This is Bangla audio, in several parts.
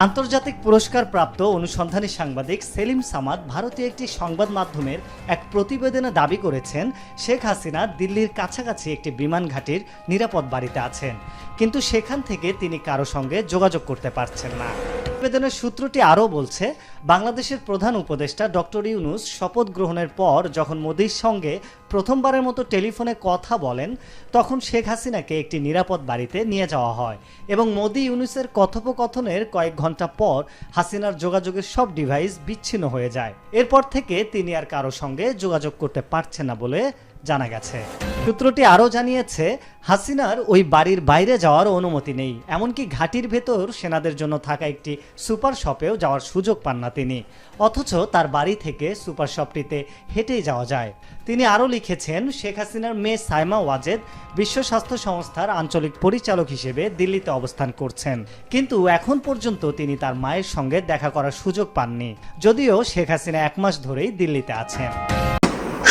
আন্তর্জাতিক পুরস্কার প্রাপ্ত অনুসন্ধানী সাংবাদিক সেলিম সামাদ ভারতীয় একটি সংবাদ মাধ্যমের এক প্রতিবেদনে দাবি করেছেন, শেখ হাসিনা দিল্লির কাছাকাছি একটি বিমান ঘাটির নিরাপদ বাড়িতে আছেন। কিন্তু সেখান থেকে তিনি কারও সঙ্গে যোগাযোগ করতে পারছেন না। প্রতিবেদনের সূত্রটি আরও বলছে, বাংলাদেশের প্রধান উপদেষ্টা ডক্টর ইউনুস শপথ গ্রহণের পর যখন মোদির সঙ্গে প্রথমবারের মতো টেলিফোনে কথা বলেন, তখন শেখ হাসিনাকে একটি নিরাপদ বাড়িতে নিয়ে যাওয়া হয় এবং মোদি ইউনুসের কথোপকথনের কয়েক ঘণ্টা পর হাসিনার যোগাযোগের সব ডিভাইস বিচ্ছিন্ন হয়ে যায়। এরপর থেকে তিনি আর কারও সঙ্গে যোগাযোগ করতে পারছেন না বলে জানা গেছে। সূত্রটি আরও জানিয়েছে, হাসিনার ওই বাড়ির বাইরে যাওয়ার অনুমতি নেই। এমনকি ঘাটির ভেতর সেনাদের জন্য থাকা একটি সুপার শপেও যাওয়ার সুযোগ পান না তিনি। অথচ তার বাড়ি থেকে সুপার শপটিতে হেঁটেই যাওয়া যায়। তিনি আরও লিখেছেন, শেখ হাসিনার মেয়ে সাইমা ওয়াজেদ বিশ্ব স্বাস্থ্য সংস্থার আঞ্চলিক পরিচালক হিসেবে দিল্লিতে অবস্থান করছেন। কিন্তু এখন পর্যন্ত তিনি তার মায়ের সঙ্গে দেখা করার সুযোগ পাননি। যদিও শেখ হাসিনা এক মাস ধরেই দিল্লিতে আছেন।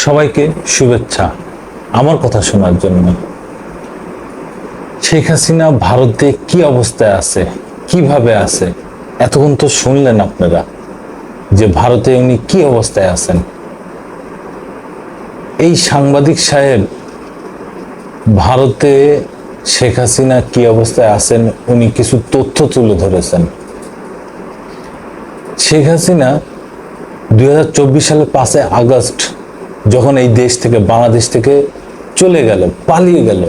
সবাইকে শুভেচ্ছা। আমার কথা শোনার জন্য। শেখ হাসিনা ভারতে কি অবস্থায় আছে, কীভাবে আছে, এতক্ষণ তো শুনলেন আপনারা যে ভারতে উনি কি অবস্থায় আছেন। এই সাংবাদিক সাহেব, ভারতে শেখ হাসিনা কি অবস্থায় আছেন, উনি কিছু তথ্য তুলে ধরেছেন। শেখ হাসিনা দুই সালের পাঁচে আগস্ট যখন এই দেশ থেকে, বাংলাদেশ থেকে চলে গেল, পালিয়ে গেল,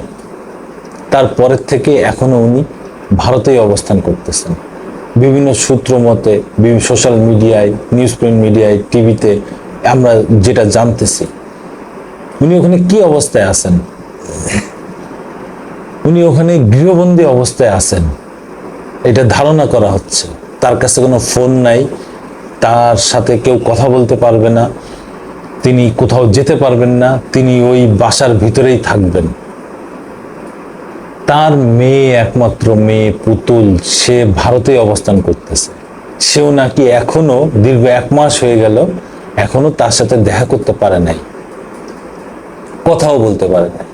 তারপরের থেকে এখনও উনি ভারতেই অবস্থান করতেছেন। বিভিন্ন সূত্র মতে সোশ্যাল মিডিয়ায় নিউজ প্রিন্ট মিডিয়ায় টিভিতে আমরা যেটা জানতেছি, উনি ওখানে কি অবস্থায় আছেন? উনি ওখানে গৃহবন্দী অবস্থায় আছেন। এটা ধারণা করা হচ্ছে। তার কাছে কোনো ফোন নাই। তার সাথে কেউ কথা বলতে পারবে না। তিনি কোথাও যেতে পারবেন না, তিনি ওই বাসার ভিতরেই থাকবেন। তার মেয়ে একমাত্র মেয়ে পুতুল, সে ভারতে অবস্থান করতেছে। সেও নাকি এখনও দীর্ঘ এক মাস হয়ে গেল, এখনও তার সাথে দেখা করতে পারে নাই। কথাও বলতে পারে নাই।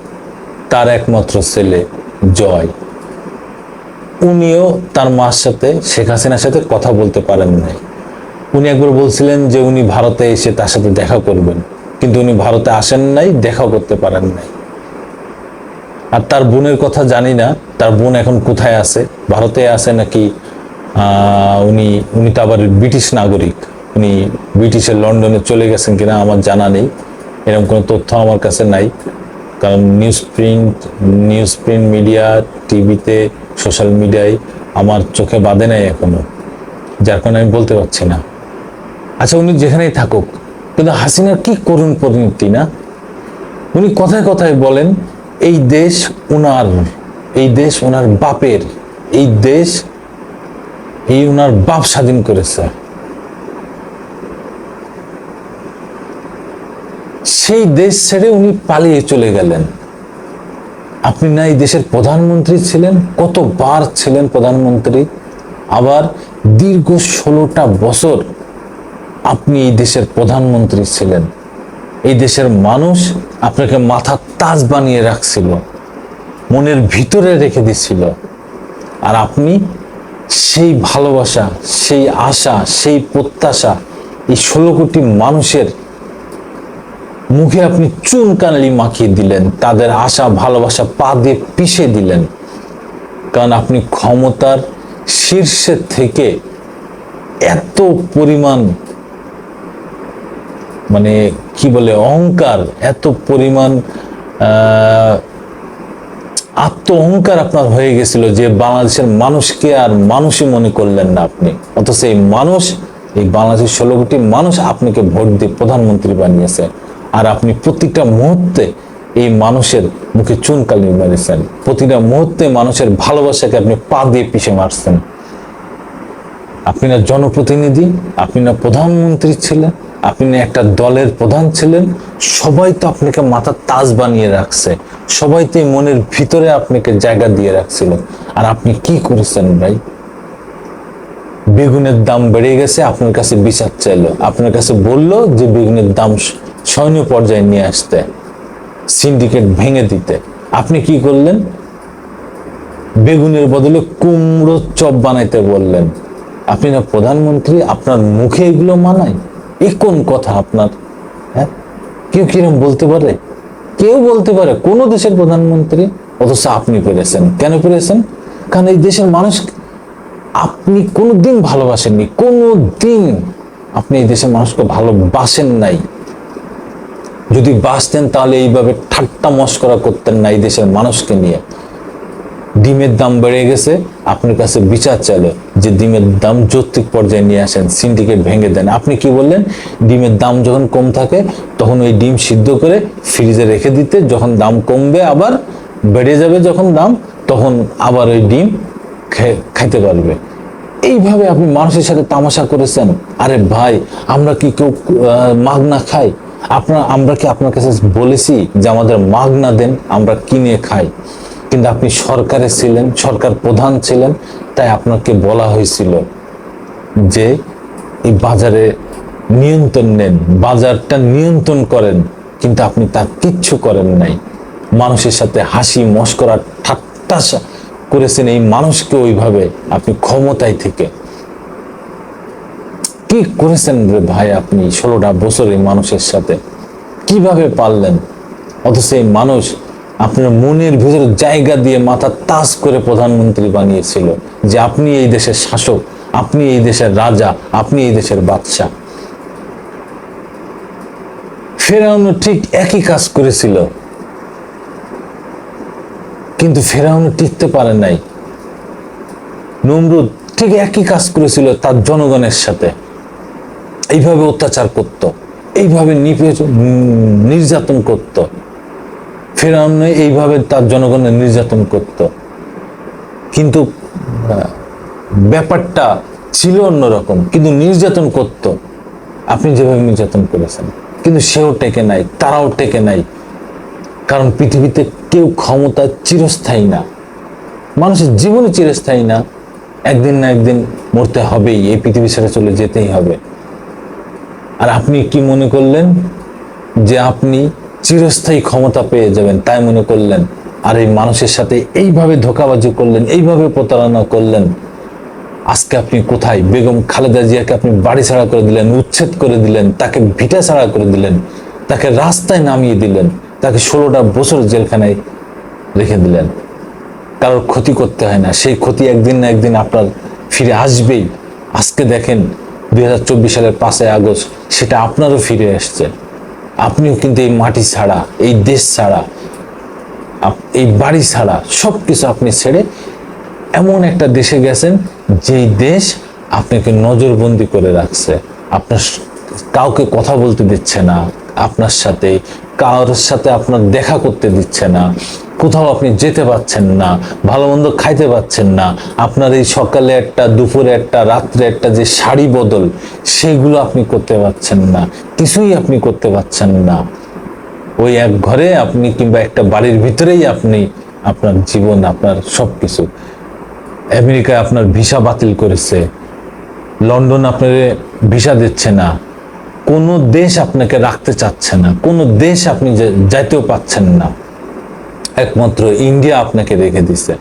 তার একমাত্র ছেলে জয়। উনিও তার মার সাথে শেখ হাসিনার সাথে কথা বলতে পারেন নাই। উনি একবার বলছিলেন যে উনি ভারতে এসে তার সাথে দেখা করবেন। কিন্তু উনি ভারতে আসেন নাই দেখা করতে পারেন নাই। আর তার বোনের কথা জানি না, তার বোন এখন কোথায় আছে? ভারতে আছে নাকি উনি উনি তো আবার ব্রিটিশ নাগরিক। উনি ব্রিটিশের লন্ডনে চলে গেছেন কিনা আমার জানা নেই। এরকম কোনো তথ্য আমার কাছে নাই। কারণ news print news print media, টিভিতে, সোশ্যাল মিডিয়ায় আমার চোখে বাঁধে নাই এখনও। যার কারণে আমি বলতে পারছি না। আচ্ছা উনি যেখানেই থাকুক, কিন্তু হাসিনার কি করুণ পরিণতি না? উনি কথায় কথায় বলেন, এই দেশ ওনার এই দেশ ওনার বাপের, এই দেশ, এই ওনার বাপ স্বাধীন করেছে। সেই দেশ ছেড়ে উনি পালিয়ে চলে গেলেন। আপনি না এই দেশের প্রধানমন্ত্রী ছিলেন? কতবার ছিলেন প্রধানমন্ত্রী? আবার দীর্ঘ ষোলোটা বছর আপনি এই দেশের প্রধানমন্ত্রী ছিলেন। এই দেশের মানুষ আপনাকে মাথা তাজ বানিয়ে রাখছিল, মনের ভিতরে রেখে দিছিল। আর আপনি সেই ভালোবাসা, সেই আশা, সেই প্রত্যাশা এই ষোলো কোটি মানুষের মুখে আপনি চুন কানলি মাখিয়ে দিলেন, তাদের আশা, ভালোবাসা পা দিয়ে পিষে দিলেন। কারণ আপনি ক্ষমতার শীর্ষে থেকে এত পরিমাণ মানে কি বলে, অহংকার, এত পরিমাণ আত্ম অহংকার আপনার হয়ে গেছিল যে বাংলাদেশের মানুষকে আর মানুষই মনে করলেন না আপনি। অথচ এই মানুষ, এই বাংলাদেশের ষোলো কোটি মানুষ আপনাকে ভোট দিয়ে প্রধানমন্ত্রী বানিয়েছে। আর আপনি প্রতিটা মুহূর্তে এই মানুষের মুখে চুনকালি মেরেছেন প্রতিটা মুহূর্তে মানুষের ভালোবাসাকে আপনি পা দিয়ে পিষে মারছেন। আপনি না জনপ্রতিনিধি, আপনি না প্রধানমন্ত্রী ছিলেন। আপনি একটা দলের প্রধান ছিলেন, সবাই তো আপনাকে মাথা তাজ বানিয়ে রাখছে, সবাই তো মনের ভিতরে আপনাকে জায়গা দিয়ে রাখছিল আর আপনি কি করেছেন ভাই? বেগুনের দাম বেড়ে গেছে, আপনার কাছে বিচার চাইলো। আপনার কাছে বলল যে বেগুনের দাম সৈন্য পর্যায়ে নিয়ে আসতে, সিন্ডিকেট ভেঙে দিতে। আপনি কি করলেন? বেগুনের বদলে কুমড়ো চপ বানাইতে বললেন। আপনি না প্রধানমন্ত্রী, আপনার মুখে এগুলো মানায়? এ কোন কথা আপনার? হ্যাঁ? কেউ কিরম বলতে পারে? কেউ বলতে পারে, কোন দেশের প্রধানমন্ত্রী? অথচ আপনি পেরেছেন। কেন পেরেছেন? কারণ এই দেশের মানুষ আপনি কোনোদিন ভালোবাসেননি কোনো দিন আপনি এই দেশের মানুষকে ভালোবাসেন নাই। যদি বাসতেন তাহলে এইভাবে ঠাট্টা মস্করা করতেন না এই দেশের মানুষকে নিয়ে। ডিমের দাম বেড়ে গেছে। আপনার কাছে বিচার চাইলো যে ডিমের দাম যৌক্তিক পর্যায়ে নিয়ে আসেন, সিন্ডিকেট ভেঙে দেন। আপনি কি বললেন? ডিমের দাম যখন কম থাকে, তখন ওই ডিম সিদ্ধ করে ফ্রিজে রেখে দিতে, যখন দাম কমবে, আবার বেড়ে যাবে যখন দাম, তখন আবার ওই ডিম খেতে পারবে। এইভাবে আপনি মানুষের সাথে তামাশা করেছেন। আরে ভাই, আমরা কি কেউ মাগনা খাই? আপনার আমরা কি আপনার কাছে বলেছি যে আমাদের মাগনা দেন, আমরা কিনে খাই? কিন্তু আপনি সরকারে ছিলেন, সরকার প্রধান ছিলেন, তাই আপনাকে বলা হয়েছিল যে এই বাজারে নিয়ন্ত্রণ নেন, বাজারটা নিয়ন্ত্রণ করেন, কিন্তু আপনি তা কিচ্ছু করেন নাই। মানুষের সাথে হাসি মস্করা ঠাট্টা করেছেন এই মানুষকে ওইভাবে আপনি ক্ষমতায় থেকে। কি করেছেন রে ভাই আপনি ষোলোটা বছর এই মানুষের সাথে? কীভাবে পারলেন? অথচ এই মানুষ আপনার মনের ভিতরে জায়গা দিয়ে মাথা তাস করে প্রধানমন্ত্রী বানিয়েছিল যে আপনি এই দেশের শাসক, আপনি এই দেশের রাজা, আপনি এই দেশের বাদশাহ। ফেরাউন ঠিক একই কাজ করেছিল। কিন্তু ফেরাউন টিকতে পারে নাই। নমরুদ ঠিক একই কাজ করেছিল তার জনগণের সাথে। এইভাবে অত্যাচার করত, এইভাবে নির্যাতন করত। ফেরাউন এইভাবে তার জনগণের নির্যাতন করত। কিন্তু ব্যাপারটা ছিল অন্যরকম। কিন্তু নির্যাতন করত। আপনি যেভাবে নির্যাতন করেছেন। কিন্তু সেও টেকে নাই, তারাও টেকে নাই। কারণ পৃথিবীতে কেউ ক্ষমতা চিরস্থায়ী না। মানুষের জীবনে চিরস্থায়ী না। একদিন না একদিন মরতে হবেই। এই পৃথিবী ছেড়ে চলে যেতেই হবে। আর আপনি কি মনে করলেন যে আপনি চিরস্থায়ী ক্ষমতা পেয়ে যাবেন, তাই মনে করলেন। আর এই মানুষের সাথে এইভাবে ধোকাবাজি করলেন, এইভাবে প্রতারণা করলেন। আজকে আপনি কোথায়? বেগম খালেদা জিয়াকে আপনি বাড়ি ছাড়া করে দিলেন, উচ্ছেদ করে দিলেন, তাকে ভিটা ছাড়া করে দিলেন, তাকে রাস্তায় নামিয়ে দিলেন, তাকে ষোলোটা বছর জেলখানায় রেখে দিলেন। কারোর ক্ষতি করতে হয় না, সেই ক্ষতি একদিন না একদিন আপনার ফিরে আসবেই। আজকে দেখেন, দুই হাজার চব্বিশ সালের পাঁচই আগস্ট, সেটা আপনারও ফিরে আসছে আপনিও কিন্তু এই মাটি ছাড়া, এই দেশ ছাড়া এই বাড়ি ছাড়া সব কিছু আপনি ছেড়ে এমন একটা দেশে গেছেন যেই দেশ আপনাকে নজরবন্দি করে রাখছে। আপনার কাউকে কথা বলতে দিচ্ছে না, আপনার সাথে, কারোর সাথে আপনার দেখা করতে দিচ্ছে না। কোথাও আপনি যেতে পাচ্ছেন না, ভালো মন্দ খাইতে পাচ্ছেন না, আপনার এই সকালে একটা, দুপুরে একটা, রাত্রে একটা যে শাড়ি বদল, সেগুলো আপনি করতে পারছেন না, কিছুই আপনি করতে পারছেন না। ওই এক ঘরে আপনি কিংবা একটা বাড়ির ভিতরেই আপনি আপনার জীবন, আপনার সব কিছু আমেরিকায় আপনার ভিসা বাতিল করেছে। লন্ডন আপনার ভিসা দিচ্ছে না। কোনো দেশ আপনাকে রাখতে চাচ্ছে না। কোনো দেশ আপনি যাইতেও পাচ্ছেন না। একমাত্র ইন্ডিয়া আপনাকে রেখে দিছে।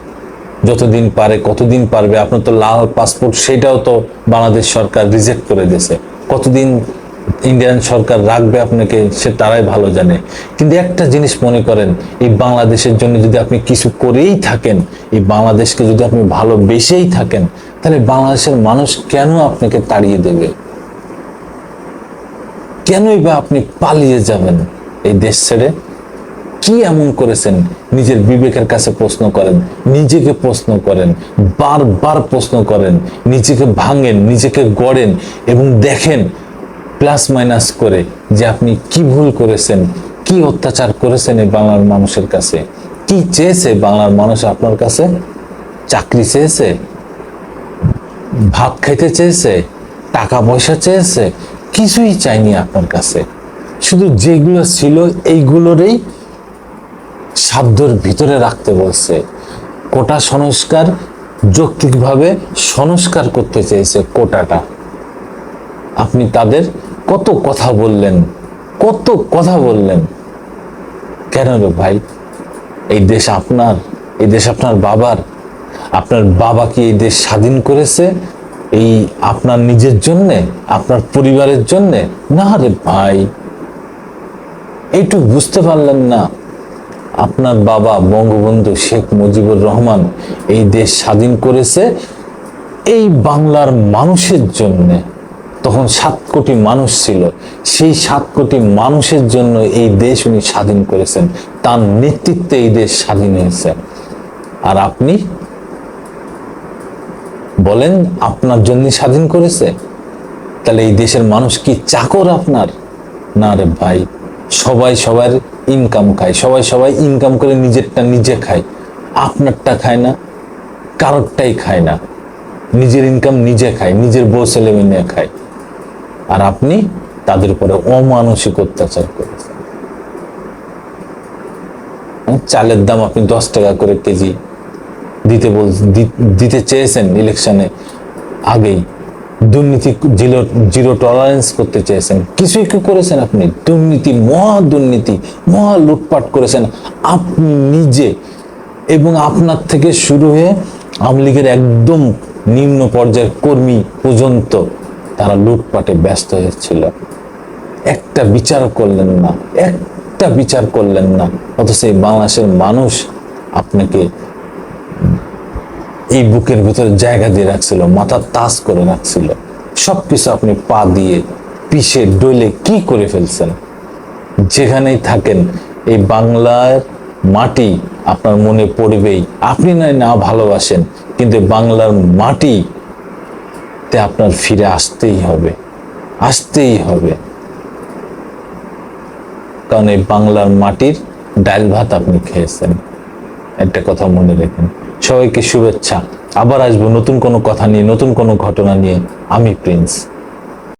যতদিন পারে, কতদিন পারবে, আপনার তো লাল পাসপোর্ট, সেটাও তো বাংলাদেশ সরকার রিজেক্ট করে দিয়েছে। কতদিন ইন্ডিয়ান সরকার রাখবে আপনাকে, সে তারাই ভালো জানে। কিন্তু একটা জিনিস মনে করেন, এই বাংলাদেশের জন্য যদি আপনি কিছু করেই থাকেন, এই বাংলাদেশকে যদি আপনি ভালোবেসেই থাকেন, তাহলে বাংলাদেশের মানুষ কেন আপনাকে তাড়িয়ে দেবে? কেনই বা আপনি পালিয়ে যাবেন এই দেশ ছেড়ে? কি এমন করেছেন? নিজের বিবেকের কাছে প্রশ্ন করেন, নিজেকে প্রশ্ন করেন, বারবার প্রশ্ন করেন, নিজেকে ভাঙেন, নিজেকে গড়েন এবং দেখেন প্লাস মাইনাস করে যে আপনি কি ভুল করেছেন, কি অত্যাচার করেছেন এই বাংলার মানুষের কাছে? কি চেয়েছে বাংলার মানুষ আপনার কাছে? চাকরি চেয়েছে? ভাত খাইতে চেয়েছে? টাকা পয়সা চেয়েছে? কিছুই চাইনি আপনার কাছে। শুধু যেগুলো ছিল, এইগুলোরই সাধ্যর ভিতরে রাখতে বলছে। কোটা সংস্কার যৌক্তিকভাবে সংস্কার করতে চেয়েছে কোটাটা। আপনি তাদের কত কথা বললেন, কত কথা বললেন। কেন রে ভাই? এই দেশ আপনার, এই দেশ আপনার বাবার। আপনার বাবা কি এই দেশ স্বাধীন করেছে? এই আপনার নিজের জন্যে, আপনার পরিবারের জন্যে? না রে ভাই। এইটু বুঝতে পারলেন না। আপনার বাবা বঙ্গবন্ধু শেখ মুজিবুর রহমান এই দেশ স্বাধীন করেছে এই বাংলার মানুষের জন্যে। তখন সাত কোটি মানুষ ছিল। সেই সাত কোটি মানুষের জন্য এই দেশ উনি স্বাধীন করেছেন। তার নেতৃত্বে এই দেশ স্বাধীন হয়েছে। আর আপনি বলেন, আপনার জন্য স্বাধীন করেছে? তাহলে এই দেশের মানুষ কি চাকর আপনার? না রে ভাই। সবাই সবার ইনকাম খায় সবাই সবাই ইনকাম করে নিজেরটা নিজে খায়। আপনারটা খায় না কারোরটাই খায় না। নিজের ইনকাম নিজে খায় নিজের বউ ছেলে মেয়ে খায়। আর আপনি তাদের উপরে অমানসিক অত্যাচার করেছেন। হ্যাঁ, চালের দাম আপনি দশ টাকা করে কেজি দিতে বল দিতে চেয়েছেন ইলেকশনে আগেই। দুর্নীতি জিরো জিরো টলারেন্স করতে চেয়েছেন। কিছুই কি করেছেন আপনি? দুর্নীতি, মহা দুর্নীতি, মহা লুটপাট করেছেন। আপনি নিজে এবং আপনার থেকে শুরু হয়ে আওয়ামী লীগের একদম নিম্ন পর্যায়ের কর্মী পর্যন্ত তারা লুটপাটে ব্যস্ত হয়েছিল। একটা বিচার করলেন না, একটা বিচার করলেন না। অথচ এই বাংলাদেশের মানুষ আপনাকে এই বুকের ভিতরে জায়গা দিয়ে রাখছিল, মাথা তাস করে রাখছিল। সবকিছু আপনি পা দিয়ে পিষে ডলে কি করে ফেলছেন? যেখানেই থাকেন, এই বাংলার মাটি আপনার মনে পড়বেই। আপনি নয়, না ভালোবাসেন, কিন্তু বাংলার মাটি তে আপনার ফিরে আসতেই হবে আসতেই হবে। কারণ এই বাংলার মাটির ডাল ভাত আপনি খেয়েছেন। একটা কথা মনে রেখেন সবাইকে শুভেচ্ছা। আবার আসব নতুন কোনো কথা নিয়ে নতুন কোনো ঘটনা নিয়ে। আমি প্রিন্স।